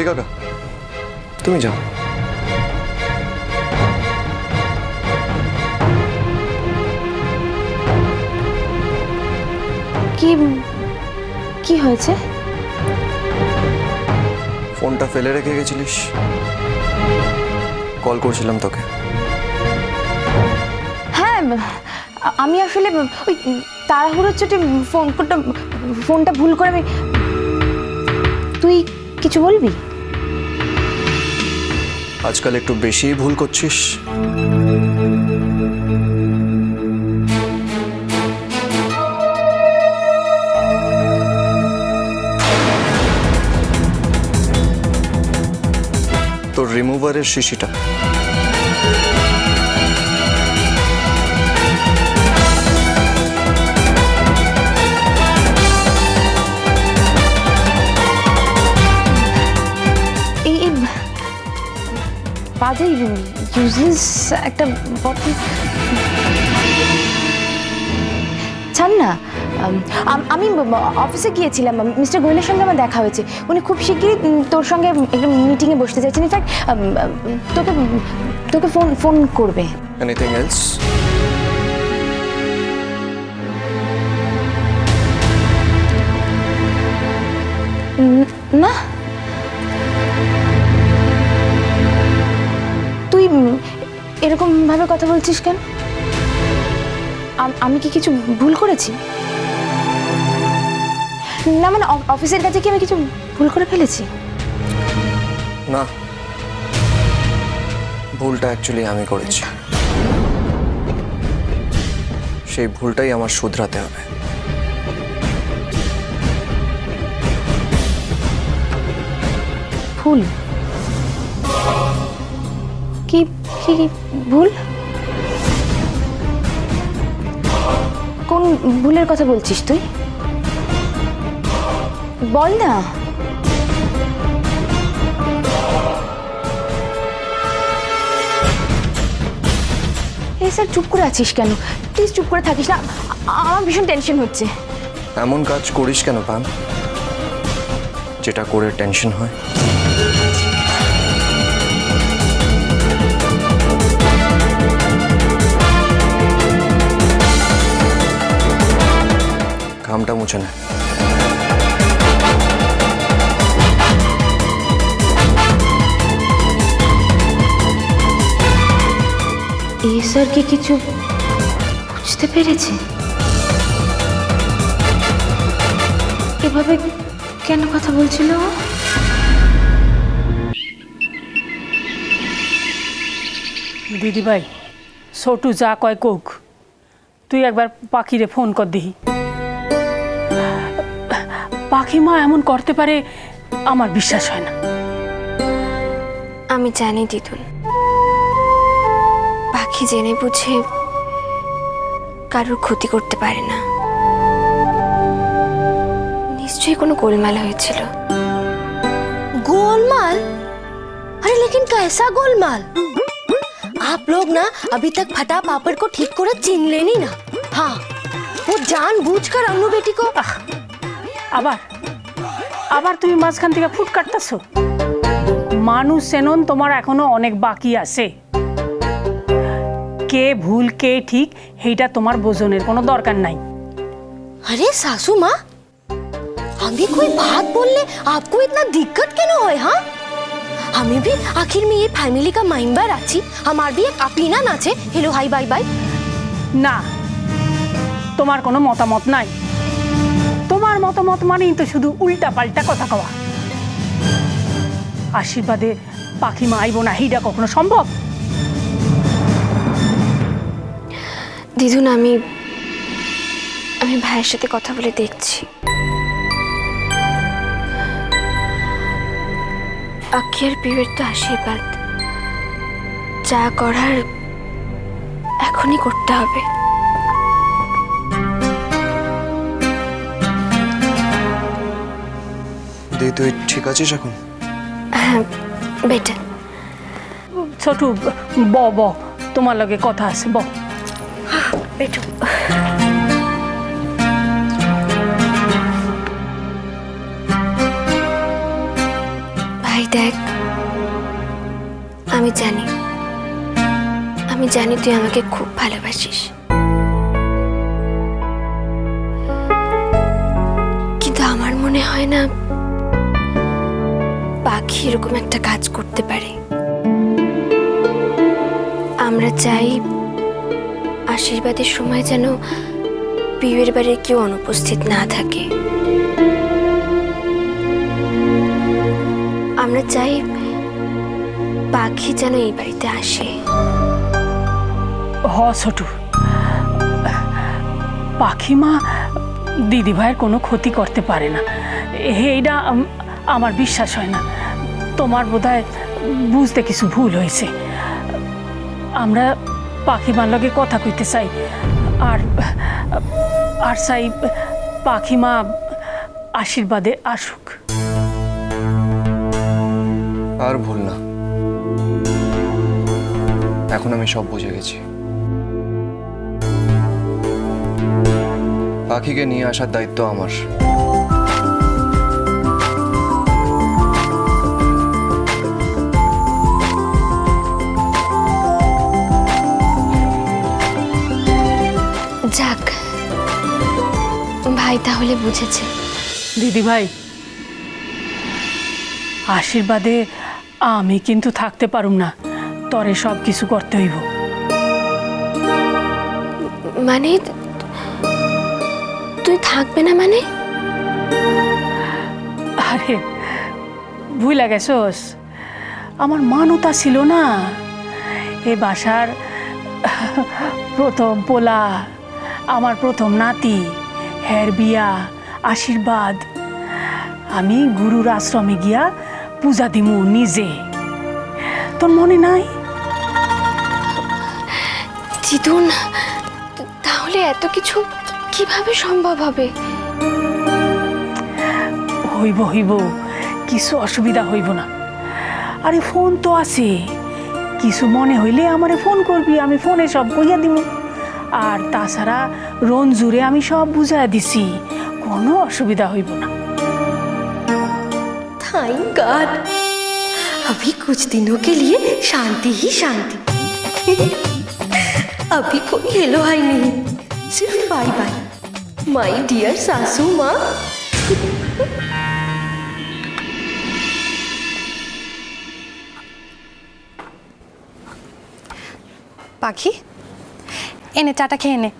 গৌরী কাকা। তুমি যাও। কি কি হয়েছে? ফোনটা ফেলে রেখে গেছিলিস। কল করছিলাম তোকে। হ্যাঁ আমি আসলে ওই তাড়াহুড়োর চোটে ফোন কোনটা ফোনটা ভুল করে আমি তুই কিছু বলবি? আজকাল একটু বেশিই ভুল করছিস? তোর রিমুভারের শিশিটা। বাজে ইউজলেস একটা বটল ছাড় না আমি অফিসে গিয়েছিলাম মিস্টার গোয়েলের সঙ্গে আমার দেখা হয়েছে। উনি খুব শিগগিরই তোর সঙ্গে একটা মিটিংয়ে বসতে চাইছেন। ইনফ্যাক্ট তোকে তোকে ফোন ফোন করবে। এনিথিং এলস কথা বলছিস কেন? আমি কি কিছু ভুল করেছি? না মানে অফিসের কাছে কি আমি কিছু ভুল করে ফেলেছি? না। ভুলটা অ্যাকচুয়ালি আমি করেছি। সেই ভুলটাই আমার শুধরাতে হবে। ভুল? কি কি ভুল? ভুলের কথা বলছিস তুই? বল না। স্যার, চুপ করে আছিস কেন? প্লিজ চুপ করে থাকিস না। আমার ভীষণ টেনশন হচ্ছে। এমন কাজ করিস কেন পান যেটা করে টেনশন হয়। ঘামটা মুছে না। এই স্যার কি কিছু বুঝতে পেরেছে। এভাবে কেন কথা বলছিল? দিদিভাই ছোটু যা কয় কোক তুই একবার পাখিরে ফোন কর দিহি পাখি মা এমন করতে পারে আমার বিশ্বাস হয় না আমি জানি দিদুন পাখি জেনে বুঝে কারোর ক্ষতি করতে পারে না নিশ্চয়ই কোনো গোলমাল হয়েছিল गोलमाल अरे लेकिन कैसा गोलमाल आप लोग ना अभी तक फटा पापड़ को ठीक करे चिन लेनी ना हाँ वो जानबूझकर अन्नू बेटी को আবার আবার তুমি মাঝখান থেকে ফুট কাটতেছো মানুষ চেনন তোমার এখনো অনেক বাকি আছে কে ভুল কে ঠিক সেইটা তোমার বোঝনের কোনো দরকার নাই अरे सासू माँ हमें कोई बात बोलने आपको इतना दिक्कत क्यों है हाँ हमें भी आखिर में ये फैमिली का मेंबर आची हमार भी एक अपीना नाचे हेलो हाई बाय बाय না তোমার কোনো মতামত নাই তোমার মতামত মানেই তো শুধু উল্টা পাল্টা কথা কওয়া। আশীর্বাদে পাখি মা আইব না হিডা কখনো সম্ভব? দিদুন, আমি আমি ভাইয়ের সাথে কথা বলে দেখছি। আখিয়ার বিয়ের তো আশীর্বাদ। যা করার এখনই করতে হবে। দি তুই ঠিক আছিস এখন? হ্যাঁ বেটার। ছোটু ব ব তোমার লগে কথা আছে ব। বেটু। ভাই দেখ আমি জানি আমি জানি তুই আমাকে খুব ভালোবাসিস। কিন্তু আমার মনে হয় না পাখি এরকম একটা কাজ করতে পারে। আমরা চাই আশীর্বাদের সময় যেন বিয়ের বাড়ির কেউ অনুপস্থিত না থাকে। আমরা চাই পাখি যেন এই বাড়িতে আসে। হ, ছোটু। দিদি ভাইয়ের কোনো ক্ষতি করতে পারে না। এইটা আম- আমার বিশ্বাস হয় না। তোমার বোধহয় বুঝতে কিছু ভুল হয়েছে। আমরা পাখিমার লগে কথা কইতে চাই। আর আর চাই পাখিমা আশীর্বাদে আসুক। আর ভুল না। এখন আমি সব বুঝে গেছি। পাখিকে নিয়ে আসার দায়িত্ব আমার। ভাই তাহলে বুঝেছে। দিদি ভাই আশীর্বাদে আমি কিন্তু থাকতে পারুম না। তরে সব কিছু করতে হইব। মানে তুই থাকবে না মানে? আরে ভুইলা গেছোস। আমার মানতা ছিল না। এ বাসার প্রথম পোলা আমার প্রথম নাতি। হের বিয়া আশীর্বাদ। আমি গুরুর আশ্রমে গিয়া পূজা দিমু নিজে। তোর মনে নাই? জিতুন তাহলে এত কিছু কীভাবে সম্ভব হবে? হইব হইব কিছু অসুবিধা হইব না। আরে ফোন তো আছে। কিছু মনে হইলে আমারে ফোন করবি আমি ফোনে সব কইয়া দিব আর তাছাড়া রঞ্জুরে আমি সব বুঝাই দিছি কোনো অসুবিধা হইব না थैंक गॉड अभी कुछ दिनों के लिए शांति ही शांति अभी कोई हेलो हाय नहीं सिर्फ बाय बाय माय डियर सासू माँ পাখি এনে চাটা খেয়ে নে।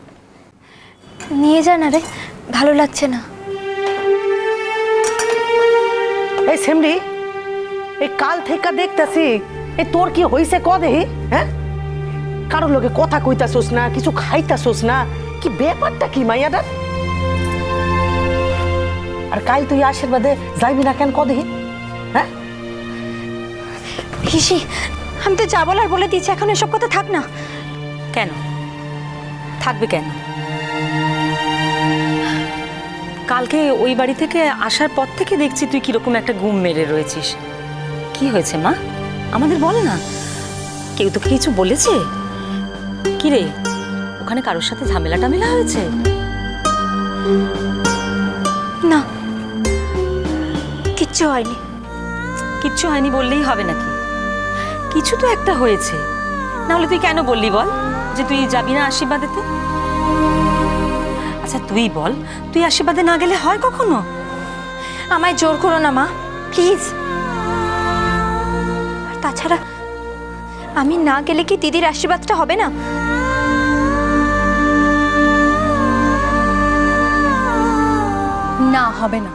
নিয়ে যা না রে ভালো লাগছে না। এই সেমরি এই কাল থেকে দেখতেছি এই তোর কি হইছে ক দেহি হ্যাঁ? কারোর লোকে কথা কইতাছোস না কিছু খাইতাছোস না কি ব্যাপারটা কি মাইয়াটার? আর কাল তুই আশীর্বাদে যাইবি না কেন ক দেহি হ্যাঁ? হিসি আমি তো যা বলার বলে দিয়েছি এখন এসব কথা থাক না। কেন? থাকবে কেন? কালকে ওই বাড়ি থেকে আসার পর থেকে দেখছি তুই কীরকম একটা ঘুম মেরে রয়েছিস। কি হয়েছে মা? আমাদের বল না? কেউ তোকে কিছু বলেছে? কি রে, ওখানে কারোর সাথে ঝামেলা টামেলা হয়েছে? না। কিচ্ছু হয়নি। কিচ্ছু হয়নি বললেই হবে নাকি? কিছু তো একটা হয়েছে। নাহলে তুই কেন বললি বল? যে তুই যাবি না আশীর্বাদেতে আচ্ছা তুই বল, তুই আশীর্বাদে না গেলে হয় কখনো? আমায় জোর করো না, মা, প্লিজ। আর তাছাড়া, আমি না গেলে কি দিদির আশীর্বাদটা হবে না? না, হবে না।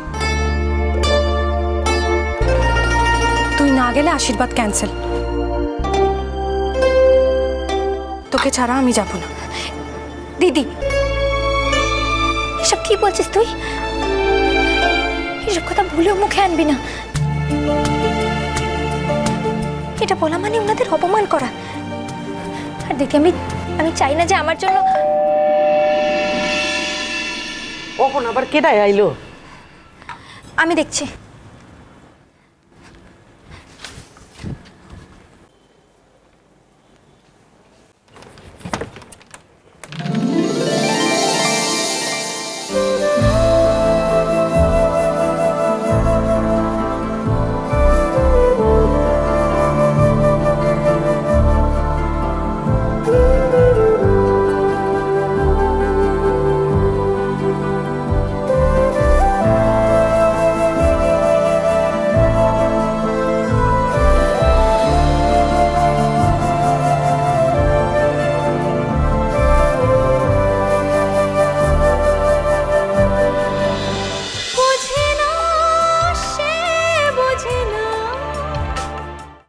তুই না গেলে আশীর্বাদ ক্যান্সেল। তোকে ছাড়া আমি যাব না। দিদি এসব কি বলছিস তুই? এসব কথা ভুলেও মুখে আনবি না। এটা বলা মানে ওনাদের অপমান করা। আর দেখি আমি আমি চাই না যে আমার জন্য কখন আবার কেডায় আইলো? আমি দেখছি।